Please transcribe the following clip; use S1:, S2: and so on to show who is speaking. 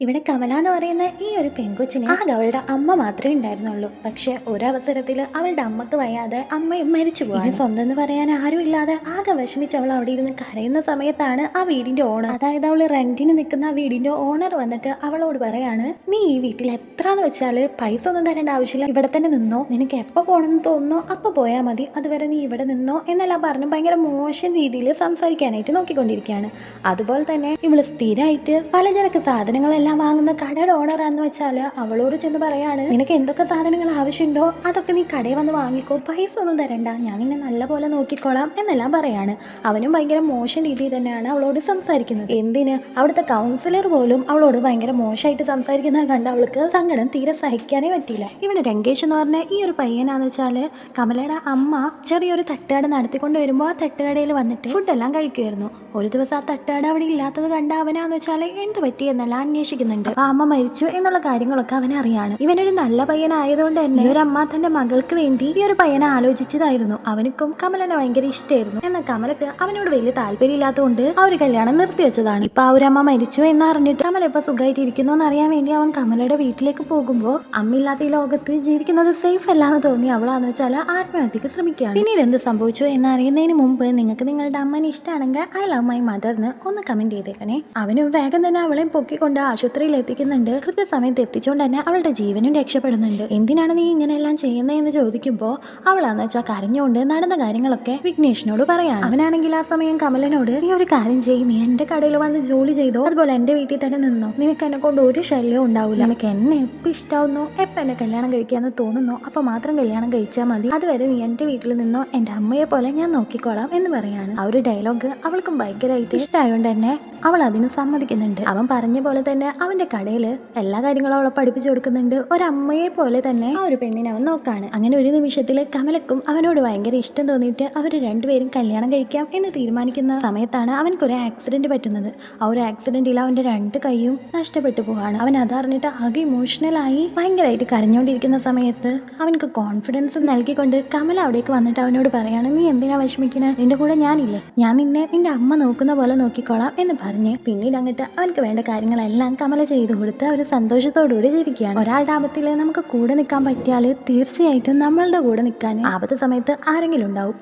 S1: ഇവിടെ കമല എന്ന് പറയുന്ന ഈ ഒരു പെൺകൊച്ചിന് ആകെ അവളുടെ അമ്മ മാത്രമേ ഉണ്ടായിരുന്നുള്ളൂ. പക്ഷെ ഒരവസരത്തിൽ അവളുടെ അമ്മയ്ക്ക് വയ്യാതെ അമ്മയും മരിച്ചു പോയി സ്വന്തം എന്ന് പറയാൻ ആരും ഇല്ലാതെ ആകെ വിഷമിച്ച് അവൾ അവിടെ ഇരുന്ന് കരയുന്ന സമയത്താണ് ആ വീടിന്റെ ഓണർ അതായത് അവൾ റെന്റിന് നിൽക്കുന്ന ആ വീടിന്റെ ഓണർ വന്നിട്ട് അവളോട് പറയാണ് നീ ഈ വീട്ടിൽ എത്ര എന്ന് വെച്ചാൽ പൈസ ഒന്നും തരേണ്ട ആവശ്യമില്ല. ഇവിടെ തന്നെ നിന്നോ. നിനക്ക് എപ്പോൾ പോകണമെന്ന് തോന്നുന്നോ അപ്പോൾ പോയാൽ മതി. അതുവരെ നീ ഇവിടെ നിന്നോ എന്നെല്ലാം പറഞ്ഞു ഭയങ്കര മോശം രീതിയിൽ സംസാരിക്കാനായിട്ട് നോക്കിക്കൊണ്ടിരിക്കുകയാണ്. അതുപോലെ തന്നെ ഇവൾ സ്ഥിരമായിട്ട് പലചരക്ക് സാധനങ്ങളെല്ലാം വാങ്ങുന്ന കടയുടെ ഓണറാന്ന് വെച്ചാൽ അവളോട് ചെന്ന് പറയാണ് നിനക്ക് എന്തൊക്കെ സാധനങ്ങൾ ആവശ്യമുണ്ടോ? അതൊക്കെ നീ കടയിൽ വന്ന് വാങ്ങിക്കോ. പൈസ ഒന്നും തരണ്ട. ഞാൻ നിന്നെ നല്ലപോലെ നോക്കിക്കോളാം എന്നെല്ലാം പറയാണ്. അവനും ഭയങ്കര മോശം രീതിയിൽ തന്നെയാണ് അവളോട് സംസാരിക്കുന്നത്. എന്തിന്? അവിടുത്തെ കൗൺസിലർ പോലും അവളോട് ഭയങ്കര മോശമായിട്ട് സംസാരിക്കുന്നത് കണ്ട അവൾക്ക് സങ്കടം തീരെ സഹിക്കാനേ പറ്റിയില്ല. ഇവിടെ രംഗേഷ് എന്ന് പറഞ്ഞ ഈ ഒരു പയ്യനാന്ന് വെച്ചാൽ കമലയുടെ അമ്മ ചെറിയൊരു തട്ടുകട നടത്തിക്കൊണ്ട് വരുമ്പോൾ ആ തട്ടുകടയിൽ വന്നിട്ട് ഫുഡെല്ലാം കഴിക്കുമായിരുന്നു ഒരു ദിവസം ആ തട്ടുകട അവിടെ ഇല്ലാത്തത് കണ്ട അവനാന്ന് വെച്ചാൽ എന്ത് പറ്റി എന്നെല്ലാം അന്വേഷിക്കുന്നുണ്ട് ആ അമ്മ മരിച്ചു എന്നുള്ള കാര്യങ്ങളൊക്കെ അവനെ അറിയാണ്. ഇവനൊരു നല്ല പയ്യനായതുകൊണ്ട് തന്നെ അമ്മ തന്റെ മകൾക്ക് വേണ്ടി ഈ ഒരു പയ്യനെ ആലോചിച്ചതായിരുന്നു. അവനക്കും കമലനെ ഭയങ്കര ഇഷ്ടമായിരുന്നു എന്നാൽ കമലക്ക് അവനോട് വലിയ താല്പര്യമില്ലാത്തതുകൊണ്ട് ആ ഒരു കല്യാണം നിർത്തിവെച്ചതാണ് ഇപ്പൊ ആ ഒരു അമ്മ മരിച്ചു എന്ന് അറിഞ്ഞിട്ട് കമല ഇപ്പൊ സുഖമായിട്ടിരിക്കുന്നു എന്നറിയാൻ വേണ്ടി അവൻ കമലയുടെ വീട്ടിലേക്ക് പോകുമ്പോൾ അമ്മയില്ലാത്ത ഈ ലോകത്ത് ജീവിക്കുന്നത് സേഫ് അല്ലാന്ന് തോന്നി അവളാന്ന് വെച്ചാൽ ആത്മഹത്യക്ക് ശ്രമിക്കുകയാണ്. പിന്നീട് എന്ത് സംഭവിച്ചു എന്നറിയുന്നതിന് മുമ്പ് നിങ്ങൾക്ക് നിങ്ങളുടെ അമ്മനെ ഇഷ്ടമാണെങ്കിൽ ഐ ലവ് മൈ മദറിന് ഒന്ന് കമന്റ് ചെയ്തേക്കണേ. അവനും വേഗം തന്നെ അവളെ പൊക്കിക്കൊണ്ട് ആശുപത്രിയിൽ എത്തിക്കുന്നുണ്ട് കൃത്യസമയത്ത് എത്തിച്ചുകൊണ്ട് തന്നെ അവളുടെ ജീവനും രക്ഷപ്പെടുന്നുണ്ട്. എന്തിനാണ് നീ ഇങ്ങനെയെല്ലാം ചെയ്യുന്നതെന്ന് ചോദിക്കുമ്പോൾ അവളാന്ന് വെച്ചാൽ കരഞ്ഞുകൊണ്ട് നടന്ന കാര്യങ്ങളൊക്കെ വിഘ്നേഷിനോട് പറയാം അവനാണെങ്കിൽ ആ സമയം കമലനോട് നീ ഒരു കാര്യം ചെയ്യും. നീ എന്റെ കടയിൽ വന്ന് ജോലി ചെയ്തോ? അതുപോലെ എന്റെ വീട്ടിൽ തന്നെ നിന്നോ? നിനക്ക് എന്നെ കൊണ്ട് ഒരു ശല്യവും ഉണ്ടാവില്ല നിനക്ക് എന്നെ എപ്പോൾ ഇഷ്ടാവുന്നു? എപ്പോൾ എന്നെ കല്യാണം കഴിക്കാന്ന് തോന്നുന്നു? അപ്പൊ മാത്രം കല്യാണം കഴിച്ചാൽ മതി. അതുവരെ നീ എന്റെ വീട്ടിൽ നിന്നോ? എന്റെ അമ്മയെ പോലെ ഞാൻ നോക്കിക്കോളാം എന്ന് പറയാണ്. ആ ഒരു ഡയലോഗ് അവൾക്കും ഭയങ്കരമായിട്ട് ഇഷ്ടമായതുകൊണ്ട് തന്നെ അവൾ അതിന് സമ്മതിക്കുന്നുണ്ട്. അവൻ പറഞ്ഞ പോലെ തന്നെ അവന്റെ കടയിൽ എല്ലാ കാര്യങ്ങളും അവളെ പഠിപ്പിച്ചു കൊടുക്കുന്നുണ്ട്. ഒരമ്മയെ പോലെ തന്നെ ആ ഒരു പെണ്ണിനെ അവൻ നോക്കാണ്. അങ്ങനെ ഒരു നിമിഷത്തിൽ കമലക്കും അവനോട് ഭയങ്കര ഇഷ്ടം തോന്നിയിട്ട് അവർ രണ്ടുപേരും കല്യാണം കഴിക്കാം എന്ന് തീരുമാനിക്കുന്ന സമയത്താണ് അവൻക്കൊരു ആക്സിഡന്റ് പറ്റുന്നത്. ആ ഒരു ആക്സിഡന്റിൽ അവന്റെ രണ്ട് കൈയും നഷ്ടപ്പെട്ടു പോവാണ്. അവൻ അതറിഞ്ഞിട്ട് ആകെ ഇമോഷണലായി ഭയങ്കരമായിട്ട് കരഞ്ഞുകൊണ്ടിരിക്കുന്ന സമയത്ത് അവനക്ക് കോൺഫിഡൻസ് നൽകിക്കൊണ്ട് കമൽ അവിടേക്ക് വന്നിട്ട് അവനോട് പറയാണ് നീ എന്തിനാ വിഷമിക്കണേ? നിന്റെ കൂടെ ഞാനില്ലേ. ഞാൻ നിന്നെ നിന്റെ അമ്മ നോക്കുന്ന പോലെ നോക്കിക്കോളാം എന്ന് പറഞ്ഞ് പിന്നീട് അങ്ങോട്ട് അവനക്ക് വേണ്ട കാര്യങ്ങളെല്ലാം കമല ചെയ്തു കൊടുത്ത് അവർ സന്തോഷത്തോടുകൂടി ജീവിക്കുകയാണ് ഒരാൾ ആപത്തിൽ നമുക്ക് കൂടെ നിൽക്കാൻ പറ്റിയാൽ തീർച്ചയായിട്ടും നമ്മളുടെ കൂടെ നിൽക്കാൻ ആപത്ത് സമയത്ത് ആരെങ്കിലും ഉണ്ടാവും.